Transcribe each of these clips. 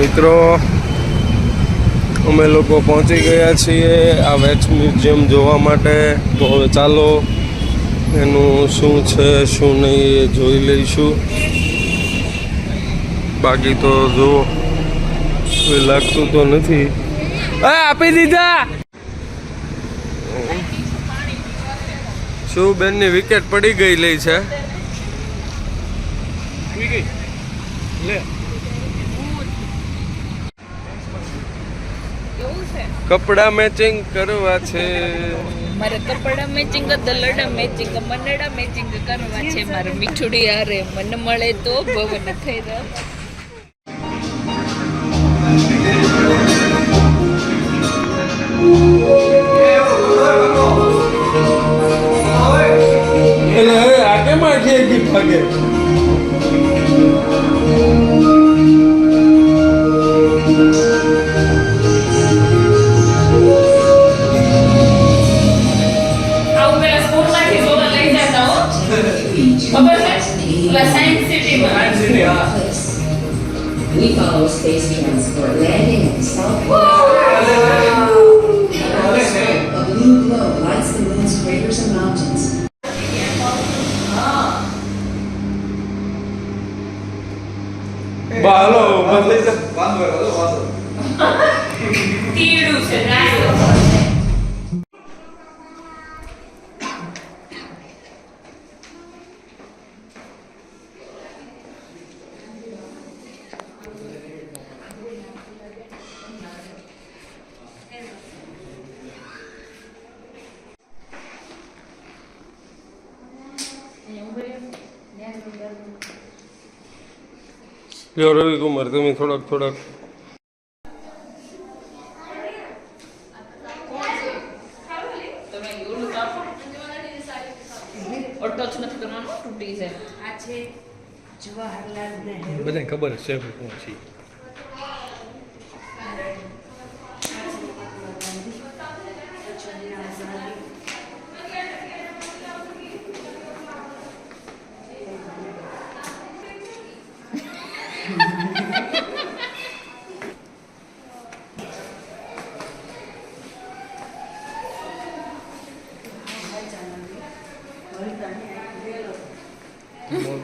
મિત્રો, અમે લોકો પહોંચી ગયા છીએ આ વેક્સ મ્યુઝિયમ જોવા માટે. તો હવે ચાલો, એનું શું છે, શું નહીં એ જોઈ લઈશું. બાકી તો જુઓ કોઈ લાગતું તો નથી. આપી દીધા! શું બેનની વિકેટ પડી ગઈ લઈ છે કપડા મેચિંગ કરવા છે. મારે કપડા મેચિંગ દલડા મેચિંગ મનડા મેચિંગ કરવા છે. મારે મીઠુડી હારે. મન મળે તો ભવન થઈ રહ. Apollo Space Transport landing at the south pole. A blue glow lights the moon's craters and mountains. Balo, balo, balo, Balo, balo. Tiru, sir. જાય. આ છે જવાહરલાલ નહેરુ. બધા ખબર છે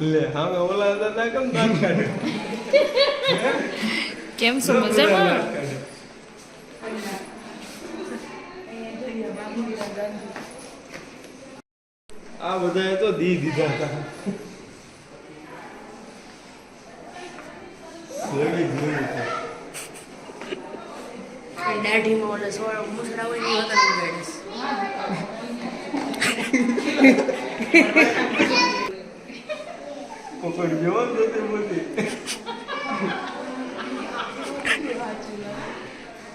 લે હવે ઓલા દાદા કેમ દાંત કાઢે કેમ છો? મજામાં? કાઢે. આ બધાએ તો દી દીધા હતા. દાઢી માં ઓલા સોળ મુસડા હોય ને ઉગાડીશ. પકડ જેવો જ નથી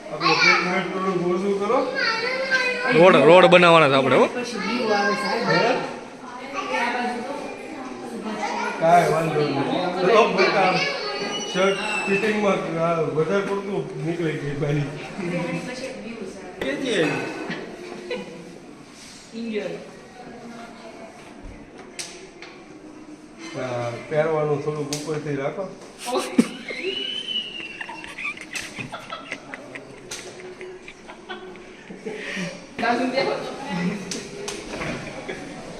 આપણે થોડું ઓછું કરો રોડ રોડ બનાવવાના છે આપણે હો. પછી દીવ આવે સાહેબ કાંઈ વાંધો નહીં બેટા શર્ટ ફિટિંગમાં વધારે પડતું નીકળી ગઈ ભાઈ. કેજી પહેરવાનું થોડુંક ઉપરથી રાખો.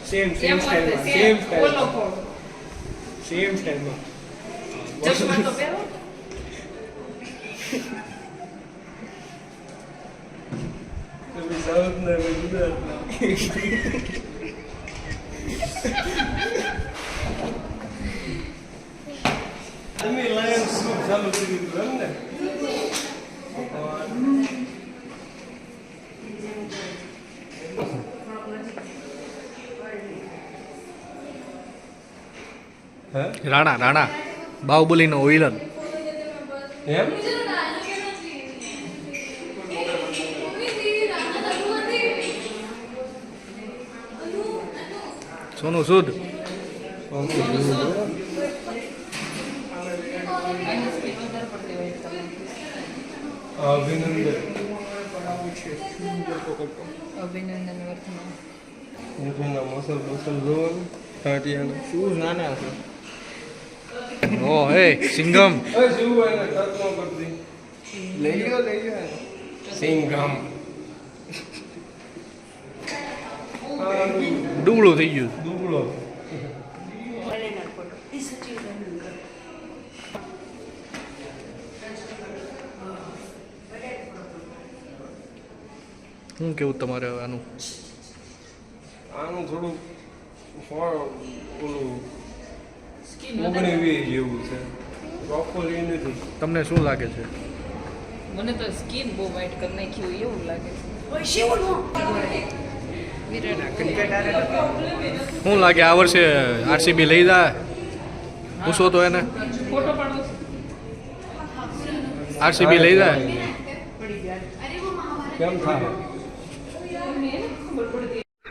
સેમ સેમ કેમ સેમ ફોડ. સેમ સ્ટાઈલમાં ચશ્મા તો પહેરો. તમે સાઉથ ને ગુજરાતના તમે લાયન્સ શું ચાલુ કરી દીધું એમ ને રાણા રાણા. બાહુબલીનો વિલન. એમ? સોનું શુદ્ધ. અભિનંદન. અભિનંદન વર્તમાન. એના મસલ બસલ જોવાનું ટાટિયાના શૂઝ નાના હશે ઓ હે સિંગમ. એ શું એને તકમાં કરતી લઈ લ્યો લઈ લ્યો. સિંગમ. ડુબળું થઈ ગયો. દુબળો બનેના ફોટો એ સચિન તેંડુલકર શું કેવું તમારે હવે આનું? આનું થોડું ફળ ઓલું ઓગણી વીસ જેવું છે. પ્રોપરલી નથી. તમને શું લાગે છે? મને તો સ્કીન બહુ વ્હાઈટ કરી નાખ્યું એવું લાગે છે. શું લાગે? આ વર્ષે આરસીબી લઈ જાય પૂછો તો એને. આરસીબી લઈ જાય કેમ થાય?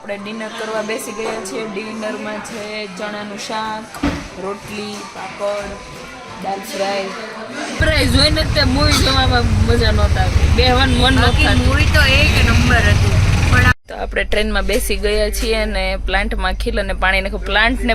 આપણે ડિનર કરવા બેસી ગયા છીએ. ડિનરમાં છે ચણાનું શાક રોટલી પાપડ દાલ ફ્રાય. ફ્રાય જોઈને તે મૂવી જોવામાં મજા નહોતા આવતી. વન મન નહોતું મૂવી તો એક નંબર હતું. પણ તો આપણે ટ્રેનમાં બેસી ગયા છીએ અને પ્લાન્ટમાં ખીલ અને પાણી નાખ્યું પ્લાન્ટને